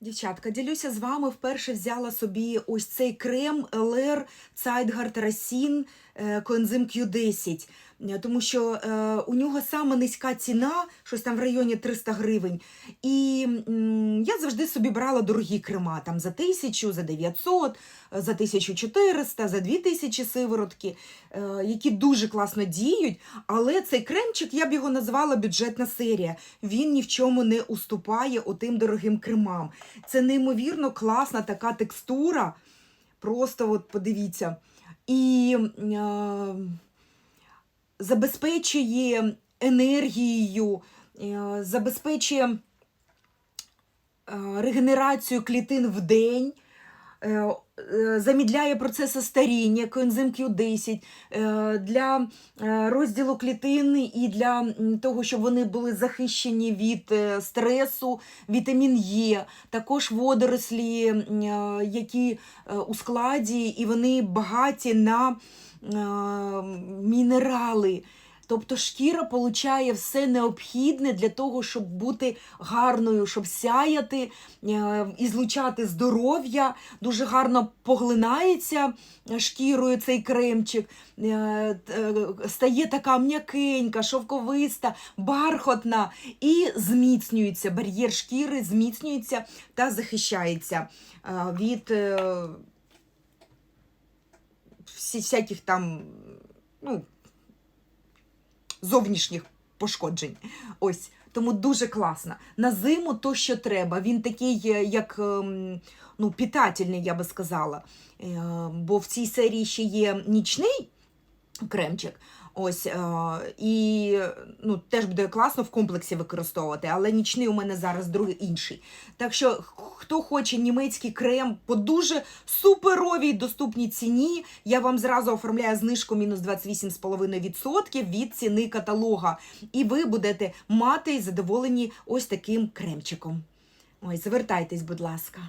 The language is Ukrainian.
Дівчатка, ділюся з вами. Вперше взяла собі ось цей крем LR Zeitgard Racine е, коензим Q10, Е, тому що е, у нього саме низька ціна, щось там в районі 300 гривень. І м, я завжди собі брала дорогі крема там за 1000, за 900, е, за 1400, за 2000 сиворотки, е, які дуже класно діють. Але цей кремчик, я б його назвала бюджетна серія. Він ні в чому не уступає отим дорогим кремам. Це неймовірно класна така текстура. Просто от подивіться. І е, забезпечує енергією, е, забезпечує е, регенерацію клітин в день. е, Замідляє процеси старіння, коензим Q10 е, для розділу клітин і для того, щоб вони були захищені від стресу, вітамін Е, також водорослі, які у складі, і вони багаті на мінерали. Тобто шкіра получає все необхідне для того, щоб бути гарною, щоб сяяти е, і злучати здоров'я. Дуже гарно поглинається е, шкірою цей кремчик, е, е, стає така м'якенька, шовковиста, бархотна і зміцнюється. Бар'єр шкіри зміцнюється та захищається е, від е, всяких там. ну, зовнішніх пошкоджень. Ось. Тому дуже класно. На зиму то, що треба. Він такий, е, як ем, ну, питательний, я би сказала. Е, Бо в цій серії ще є нічний кремчик. Ось, е, і ну, теж буде класно в комплексі використовувати, але нічний у мене зараз другий інший. Так що, хто хоче німецький крем по дуже суперовій доступній ціні, я вам зразу оформляю знижку мінус 28,5% від ціни каталога. І ви будете мати задоволені ось таким кремчиком. Ой, звертайтесь, будь ласка.